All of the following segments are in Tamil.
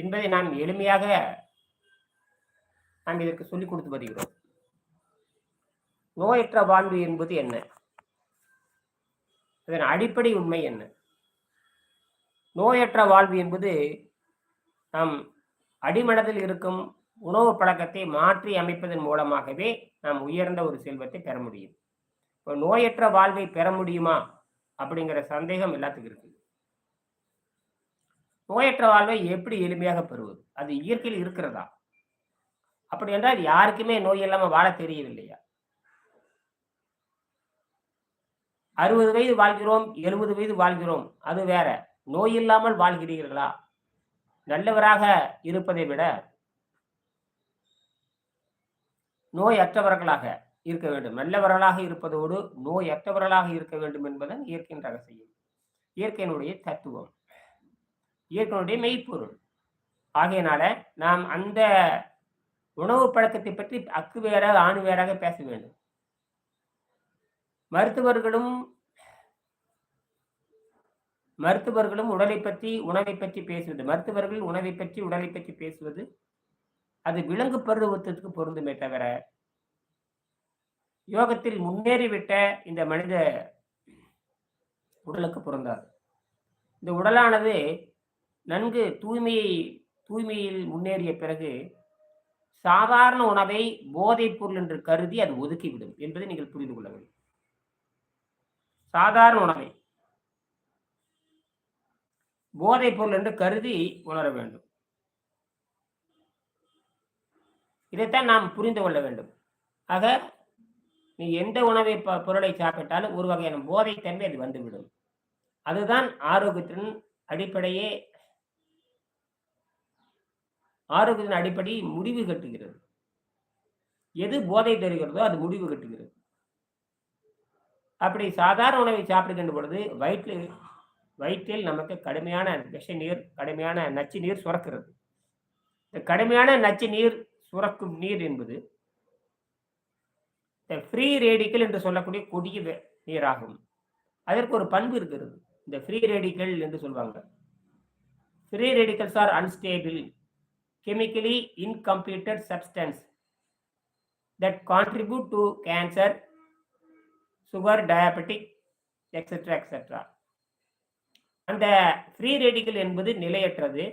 என்பதை நாம் எளிமையாக நாம் இதற்கு சொல்லிக் கொடுத்து வருகிறோம். நோயற்ற வாழ்வு என்பது என்ன? அதன் அடிப்படை உண்மை என்ன? நோயற்ற வாழ்வு என்பது நாம் அடிமனதில் இருக்கும் உணவு பழக்கத்தை மாற்றி அமைப்பதன் மூலமாகவே நாம் உயர்ந்த ஒரு செல்வத்தை பெற முடியும். இப்போ நோயற்ற வாழ்வை பெற முடியுமா? அப்படிங்கிற சந்தேகம் எல்லாத்துக்கும் இருக்குது நோயற்ற வாழ்வை எப்படி எளிமையாக பெறுவது? அது இயற்கையில் இருக்கிறதா? அப்படி என்றால் யாருக்குமே நோய் இல்லாமல் வாழ தெரியவில்லையா? அறுபது வயது வாழ்கிறோம் எழுபது வயது வாழ்கிறோம் அது வேற. நோய் இல்லாமல் வாழ்கிறீர்களா? நல்லவராக இருப்பதை விட நோயற்றவர்களாக இருக்க வேண்டும். நல்லவர்களாக இருப்பதோடு நோயற்றவர்களாக இருக்க வேண்டும் என்பதன் இயற்கையின் ரகசியம். இயற்கையினுடைய தத்துவம். இயற்கையினுடைய மெய்ப்பொருள். ஆகையினால நாம் அந்த உணவு பழக்கத்தை பற்றி அக்கு வேறாக ஆணு வேறாக பேச வேண்டும். மருத்துவர்களும் மருத்துவர்களும் உடலை பற்றி உணவை பற்றி பேசுவது மருத்துவர்கள் உணவை பற்றி உடலை பற்றி பேசுவது அது விலங்கு பருவத்திற்கு பொருந்துமே தவிர யோகத்தில் முன்னேறிவிட்ட இந்த மனித உடலுக்கு பொருந்தாது. இந்த உடலானது நன்கு தூய்மையை தூய்மையில் முன்னேறிய பிறகு சாதாரண உணவை போதைப் பொருள் என்று கருதி அது ஒதுக்கிவிடும் என்பதை நீங்கள் புரிந்து கொள்ள வேண்டும். சாதாரண உணவை போதைப் பொருள் என்று கருதி உணர வேண்டும். இதைத்தான் நாம் புரிந்து கொள்ள வேண்டும். ஆக நீ எந்த உணவை ப- பொருளை சாப்பிட்டாலும் ஒரு வகையான போதைத்தன்மை அது வந்துவிடும். அதுதான் ஆரோக்கியத்தின் அடிப்படையே ஆரோக்கியத்தின் அடிப்படை முடிவு கட்டுகிறது. எது போதை தருகிறதோ அது முடிவு கட்டுகிறது. அப்படி சாதாரண உணவை சாப்பிடுகின்ற பொழுது வயிற்றில் வயிற்றில் நமக்கு கடுமையான விஷ நீர் கடுமையான நச்சு நீர் சுரக்கிறது. இந்த கடுமையான நச்சு நீர் சுரக்கும் நீர் என்பது இந்த ஃப்ரீ ரேடிக்கல் என்று சொல்லக்கூடிய கொடிய நீராகும். அதற்கு ஒரு பண்பு இருக்கிறது. இந்த ஃப்ரீ ரேடிக்கல் என்று சொல்வாங்க. Free radicals are unstable chemically incompleted substance that contribute to cancer sugar diabetic etcetera etcetera அந்த ஃப்ரீ ரேடிக்கல் என்பது நிலையற்றது.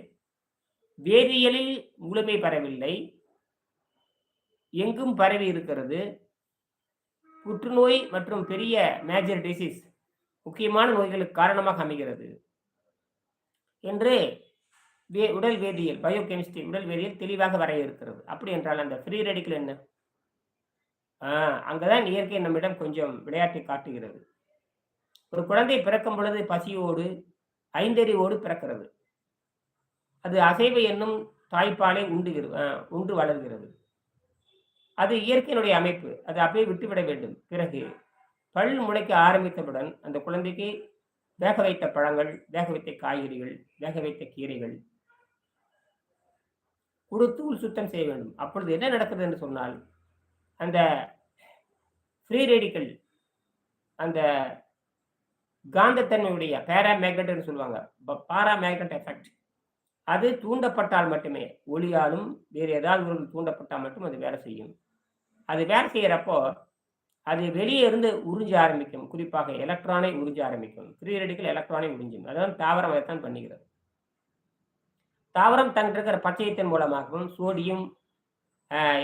வேதியியலில் முழுமை பெறவில்லை எங்கும் பரவி இருக்கிறது. புற்றுநோய் மற்றும் பெரிய மேஜர் டிசீஸ் முக்கியமான நோய்களுக்கு காரணமாக அமைகிறது. என்று வே உடல் வேதியியல் பயோகெமிஸ்ட்ரி உடல் வேதியியல் தெளிவாக வரையறுக்கிறது அப்படி என்றால் அந்த ஃப்ரீ ரெடிக்கல் என்ன? ஆ அங்கதான் இயற்கை நம்மிடம் கொஞ்சம் விளையாட்டை காட்டுகிறது. ஒரு குழந்தை பிறக்கும் பொழுது பசியோடு ஐந்தறிவோடு பிறக்கிறது. அது அசைவு என்னும் தாய்ப்பாலை உண்டுகிறது ஆ, உண்டு வளர்கிறது. அது இயற்கையினுடைய அமைப்பு அது அப்படியே விட்டுவிட வேண்டும். பிறகு பல் முளைக்க ஆரம்பித்தவுடன் அந்த குழந்தைக்கு வேக வைத்த பழங்கள் வேக வைத்த காய்கறிகள் வேக வைத்த கீரைகள் கொடுத்து உள் சுத்தம் செய்ய வேண்டும். அப்பொழுது என்ன நடக்குது என்று சொன்னால் அந்த ஃப்ரீ ரேடிக்கல் அந்த காந்தத்தன்மையுடைய பேராமேக்னட்னு சொல்லுவாங்க பாரா மேக்னட் எஃபெக்ட் அது தூண்டப்பட்டால் மட்டுமே ஒளியாலும் வேறு ஏதாவது ஒரு தூண்டப்பட்டால் மட்டும் அது வேலை செய்யும். அது வேலை செய்கிறப்போ அது வெளியே இருந்து உறிஞ்ச ஆரம்பிக்கும். குறிப்பாக எலக்ட்ரானை உறிஞ்ச ஆரம்பிக்கும். ஃப்ரீ ரெடிக்கல் எலக்ட்ரானை உறிஞ்சும். அதான் தாவரம் அதைத்தான் பண்ணுகிறது. தாவரம் தங்கிட்டு இருக்கிற பச்சையத்தின் மூலமாகவும் சோடியம்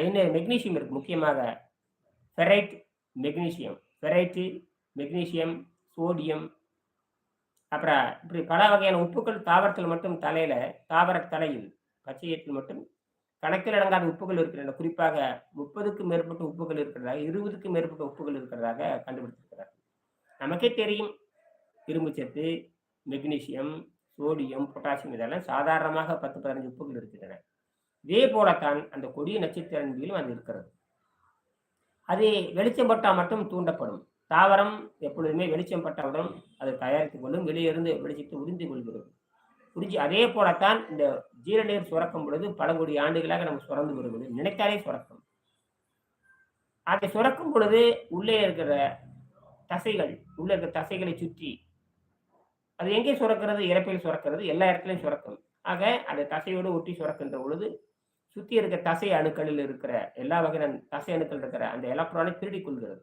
என்ன மெக்னீசியம் இருக்கு முக்கியமாக. Ferrite magnesium ferrite magnesium sodium அப்புறம் இப்படி பல வகையான உப்புக்கள் தாவரத்தில் மட்டும் தலையில தாவர தலையில் பச்சையத்தில் மட்டும் கணக்கில் அடங்காத உப்புகள் இருக்கின்றன. குறிப்பாக முப்பதுக்கும் மேற்பட்ட உப்புகள் இருக்கிறதாக இருபதுக்கும் மேற்பட்ட உப்புகள் இருக்கிறதாக கண்டுபிடித்திருக்கிறார். நமக்கே தெரியும். இரும்புச்சத்து மெக்னீசியம் சோடியம் பொட்டாசியம் இதெல்லாம் சாதாரணமாக பத்து பதினஞ்சு உப்புகள் இருக்கின்றன. இதே போலத்தான் அந்த கொடிய நட்சத்திரன்பிலும் அது இருக்கிறது. அது வெளிச்சம் பட்டால் மட்டும் தூண்டப்படும். தாவரம் எப்பொழுதுமே வெளிச்சம் பட்டவுடன் அது தயாரித்துக் கொள்ளும். வெளியே இருந்து வெளிச்சத்தை உறிந்து கொள்கிறது. உறிஞ்சி அதே போலத்தான் இந்த ஜீரநீர் சுரக்கும் பொழுது பழங்குடி ஆண்டுகளாக நம்ம சுரந்து வருவது நினைத்தாலே சுரக்கும். அதை சுரக்கும் பொழுது உள்ளே இருக்கிற தசைகள் உள்ளே இருக்கிற தசைகளை சுற்றி அது எங்கே சுரக்கிறது? இறப்பையில் சுரக்கிறது. எல்லா இடத்துலையும் சுரக்கும். ஆக அந்த தசையோடு ஒட்டி சுரக்கின்ற பொழுது சுற்றி இருக்க தசை அணுக்களில் இருக்கிற எல்லா வகையான தசை அணுக்கள் இருக்கிற அந்த எலக்ட்ரானை திருடி கொள்கிறது.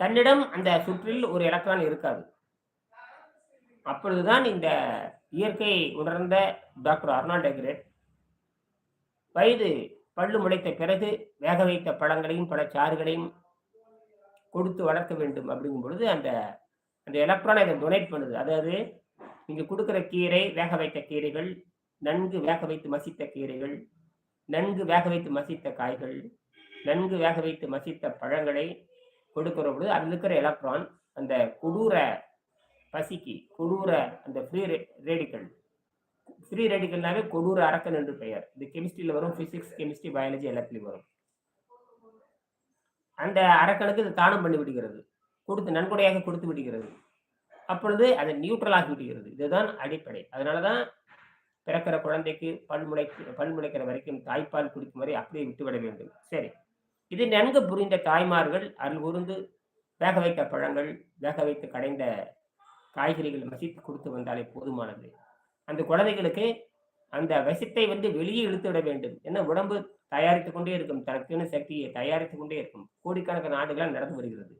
தன்னிடம் அந்த சுற்றில் ஒரு எலக்ட்ரான் இருக்காது. அப்பொழுதுதான் இந்த இயற்கை உணர்ந்த டாக்டர் அர்னால்ட் டெக்ரேட் வயது பல்லு முளைத்த பிறகு வேக வைத்த பழங்களையும் பழச்சாறுகளையும் கொடுத்து வளர்க்க வேண்டும் அப்படிங்கும் பொழுது அந்த அந்த எலக்ட்ரானை அதை டொனேட் பண்ணுது. அதாவது நீங்கள் கொடுக்குற கீரை வேக வைத்த கீரைகள் நன்கு வேக வைத்து மசித்த கீரைகள் நன்கு வேக வைத்து மசித்த காய்கள் நன்கு வேக வைத்து மசித்த பழங்களை கொடுக்கிற பொழுது அதில் இருக்கிற எலக்ட்ரான் அந்த கொடூர பசிக்கு கொடூர அந்த ஃப்ரீ ரேடிக்கல் ஃப்ரீ ரேடிக்கல்னாவே கொடூர அரக்கன் என்று பெயர். இது கெமிஸ்ட்ரியில் வரும் ஃபிசிக்ஸ் கெமிஸ்ட்ரி பயாலஜி எல்லாத்துலேயும் வரும். அந்த அரக்கனுக்கு இது தானம் பண்ணி விடுகிறது. கொடுத்து நன்கொடையாக கொடுத்து விடுகிறது. அப்பொழுது அதை நியூட்ரலாகி விடுகிறது. இதுதான் அடிப்படை. அதனால தான் பிறக்கிற குழந்தைக்கு பல் முளைக்கு பல் முளைக்கிற வரைக்கும் தாய்ப்பால் குடிக்கும் வரை அப்படியே விட்டுவிட வேண்டும். சரி. இது நன்கு புரிந்த தாய்மார்கள் அருள் உருந்து வேக வைத்த பழங்கள் வேக வைத்து கடைந்த காய்கறிகள் மசித்து கொடுத்து வந்தாலே போதுமானது. அந்த குழந்தைகளுக்கு அந்த விஷத்தை வந்து வெளியே இழுத்து விட வேண்டும். ஏன்னா உடம்பு தயாரித்து கொண்டே இருக்கும். தனக்குன்னு சக்தியை தயாரித்து கொண்டே இருக்கும். கோடிக்கணக்கான ஆண்டுகளாக நடந்து வருகிறது.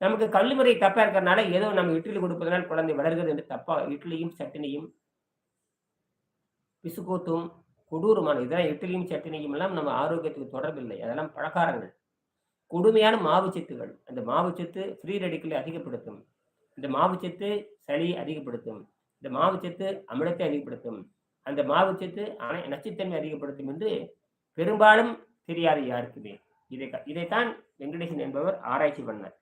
நமக்கு கல்விமுறை தப்பா இருக்கிறனால ஏதோ நம்ம இட்லி கொடுப்பதனால் குழந்தை வளர்கிறது என்று தப்பா இட்லியும் சட்டினியும் பிசுகோத்தும் கொடூரமான இதெல்லாம் இட்லியும் சட்டினியும் எல்லாம் நம்ம ஆரோக்கியத்துக்கு தொடர்பில்லை அதெல்லாம் பழக்காரங்கள். கொடுமையான மாவுச்சத்துகள் அந்த மாவுச்சத்து ஃப்ரீ ரெடிக்கலை அதிகப்படுத்தும். இந்த மாவுச்சத்து சளியை அதிகப்படுத்தும். இந்த மாவுச்சத்து அமிலத்தை அதிகப்படுத்தும். அந்த மாவுச்சத்து அணை நச்சுத்தன்மை அதிகப்படுத்தும் என்று பெரும்பாலும் தெரியாது யாருக்குமே. இதை இதைத்தான் வெங்கடேசன் என்பவர் ஆராய்ச்சி பண்ணார்.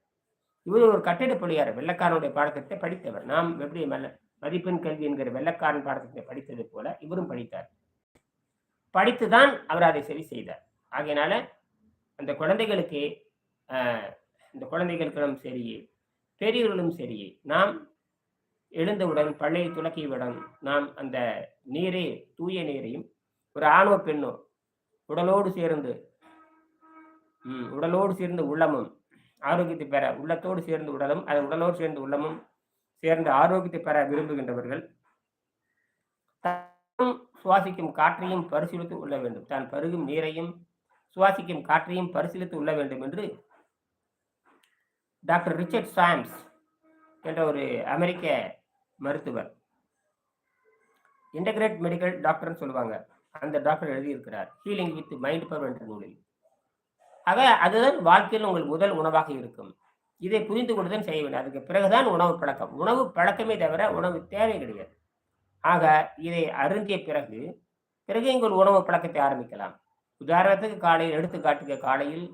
இவர் ஒரு கட்டிட பொழியார் வெள்ளக்காரனுடைய பாடத்திட்டத்தை படித்தவர். நாம் எப்படி மெல்ல மதிப்பெண் கல்வி என்கிற வெள்ளக்காரன் பாடத்திட்டத்தை படித்தது போல இவரும் படித்தார். படித்துதான் அவர் அதை சரி செய்தார். ஆகையினால அந்த குழந்தைகளுக்கு இந்த குழந்தைகளுக்கும் சரியே பெரியவர்களும் சரியே நாம் எழுந்தவுடன் பழைய துளக்கியவுடன் நாம் அந்த நீரை தூய நீரையும் ஒரு ஆணவ பெண்ணோ உடலோடு சேர்ந்து உடலோடு சேர்ந்து உள்ளமும் ஆரோக்கியத்தை பெற உள்ளத்தோடு சேர்ந்து உடலும் அது உடலோடு சேர்ந்து உள்ளமும் சேர்ந்து ஆரோக்கியத்தை பெற விரும்புகின்றவர்கள் சுவாசிக்கும் காற்றையும் பரிசீலித்து உள்ள வேண்டும். தான் பருகும் நீரையும் சுவாசிக்கும் காற்றையும் பரிசீலித்து உள்ள வேண்டும் என்று டாக்டர் ரிச்சர்ட் சாம்ஸ் என்ற ஒரு அமெரிக்க மருத்துவர் இன்டகிரேட் மெடிக்கல் டாக்டர்னு சொல்லுவாங்க. அந்த டாக்டர் எழுதியிருக்கிறார் ஹீலிங் வித் மைண்ட் பவர் என்ற நூலில். ஆக அதுதான் வாழ்க்கையில் உங்கள் முதல் உணவாக இருக்கும். இதை புரிந்து கொண்டுதான் செய்ய வேண்டும். அதுக்கு பிறகுதான் உணவு பழக்கம். உணவு பழக்கமே தவிர உணவு தேவை கிடையாது. ஆக இதை அருந்திய பிறகு பிறகு எங்கள் உணவு பழக்கத்தை ஆரம்பிக்கலாம். உதாரணத்துக்கு காலையில் எடுத்துக்காட்டுக்க காலையில்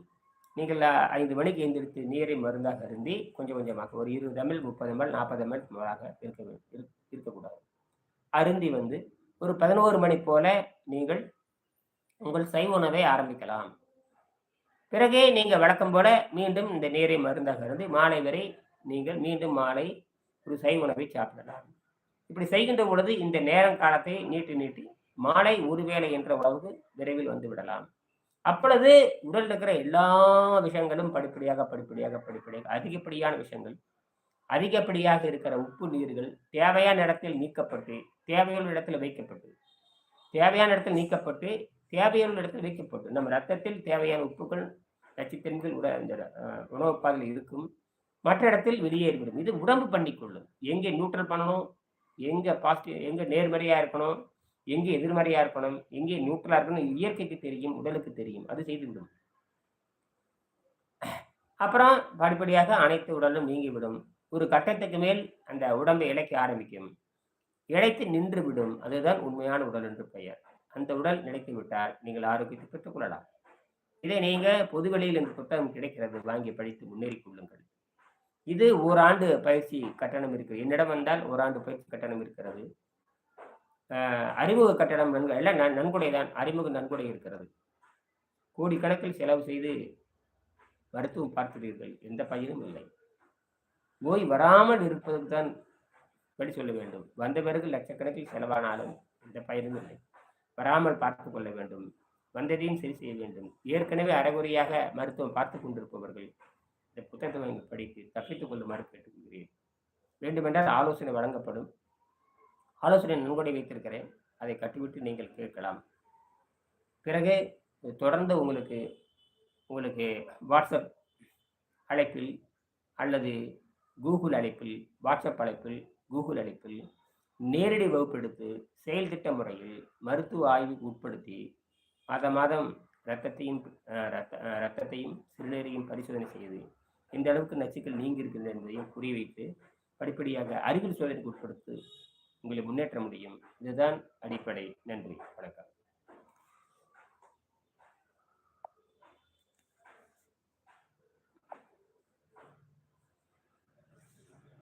நீங்கள் ஐந்து மணிக்கு எழுந்திருத்து நீரை மருந்தாக அருந்தி கொஞ்சம் கொஞ்சமாக ஒரு இருபது எம்எல் முப்பது எம்எல் நாற்பது எம்எல் மேலாக இருக்க இருக்கக்கூடாது. அருந்தி வந்து ஒரு பதினோரு மணி போல நீங்கள் உங்கள் சைவ உணவை ஆரம்பிக்கலாம். பிறகே நீங்கள் வழக்கம் போல மீண்டும் இந்த நீரை மருந்தாக இருந்து மாலை வரை நீங்கள் மீண்டும் மாலை ஒரு சை உணவை சாப்பிடலாம். இப்படி செய்கின்ற பொழுது இந்த நேரம் காலத்தை நீட்டி நீட்டி மாலை ஒருவேளை என்ற உணவுக்கு விரைவில் வந்து விடலாம். அப்பொழுது உடல் இருக்கிற எல்லா விஷயங்களும் படிப்படியாக படிப்படியாக படிப்படியாக அதிகப்படியான விஷயங்கள் அதிகப்படியாக இருக்கிற உப்பு நீர்கள் தேவையான இடத்தில் நீக்கப்பட்டு தேவையான இடத்தில் வைக்கப்பட்டு தேவையான இடத்தில் நீக்கப்பட்டு தேவையான இடத்தில் வைக்கப்படும். நம்ம ரத்தத்தில் தேவையான உப்புகள் நச்சுத்தன்மைகள் உட இந்த உணவு பாதையில் இருக்கும். மற்ற இடத்தில் வெளியேறிவிடும். இது உடம்பு பண்ணிக்கொள்ளும் எங்கே நியூட்ரல் பண்ணணும் எங்கே பாசிட்டிவ் எங்கே நேர்மறையாக இருக்கணும் எங்கே எதிர்மறையாக இருக்கணும் எங்கே நியூட்ரலாக இருக்கணும் இயற்கைக்கு தெரியும் உடலுக்கு தெரியும். அது செய்துவிடும். அப்புறம் படிப்படியாக அனைத்து உடலும் நீங்கிவிடும். ஒரு கட்டத்துக்கு மேல் அந்த உடம்பை இழைக்க ஆரம்பிக்கும். இழைத்து நின்று விடும் அதுதான் உண்மையான உடல் என்று பெயர். அந்த உடல் நிலைத்து விட்டால் நீங்கள் ஆரோக்கியத்தை பெற்றுக்கொள்ளலாம் இதை நீங்க பொதுவெளியில் இந்த புத்தகம் கிடைக்கிறது வாங்கி படித்து முன்னேறி கொள்ளுங்கள். இது ஓராண்டு பயிற்சி கட்டணம் இருக்கு. என்னிடம் வந்தால் ஓராண்டு பயிற்சி கட்டணம் இருக்கிறது. அறிமுக கட்டணம் நன்கு எல்லாம் நன்கொடை தான். அறிமுக நன்கொடை இருக்கிறது. கோடிக்கணக்கில் செலவு செய்து மருத்துவம் பார்க்கிறீர்கள். எந்த பயனும் இல்லை. நோய் வராமல் இருப்பதற்கு தான் படி சொல்ல வேண்டும். வந்த பிறகு லட்சக்கணக்கில் செலவானாலும் எந்த பயனும் இல்லை. வராமல் பார்த்து கொள்ள வேண்டும். வந்ததையும் சரி செய்ய வேண்டும். ஏற்கனவே அறகுறையாக மருத்துவம் பார்த்து கொண்டிருப்பவர்கள் இந்த புத்தகத்தை வாங்கி படித்து தப்பித்துக் கொள்ளுமாறு கேட்டுக்கொள்கிறேன் வேண்டுமென்றால் ஆலோசனை வழங்கப்படும். ஆலோசனை நன்கொடை வைத்திருக்கிறேன். அதை கட்டிவிட்டு நீங்கள் கேட்கலாம். பிறகு தொடர்ந்து உங்களுக்கு உங்களுக்கு வாட்ஸ்அப் அழைப்பில் அல்லது கூகுள் அழைப்பில் வாட்ஸ்அப் அழைப்பில் கூகுள் அழைப்பில் நேரடி வகுப்பெடுத்து செயல் திட்ட முறையில் மருத்துவ ஆய்வுக்கு உட்படுத்தி மாத மாதம் ரத்தத்தையும் ரத்த ரத்தத்தையும் இரத்தத்தையும் சிறுநீரையும் பரிசோதனை செய்து எந்த அளவுக்கு நச்சுக்கள் நீங்கி என்பதையும் புரிய வைத்து படிப்படியாக அறிவியல் சோதனைக்கு உட்படுத்தி உங்களை முன்னேற்ற முடியும். இதுதான் அடிப்படை. நன்றி. வணக்கம்.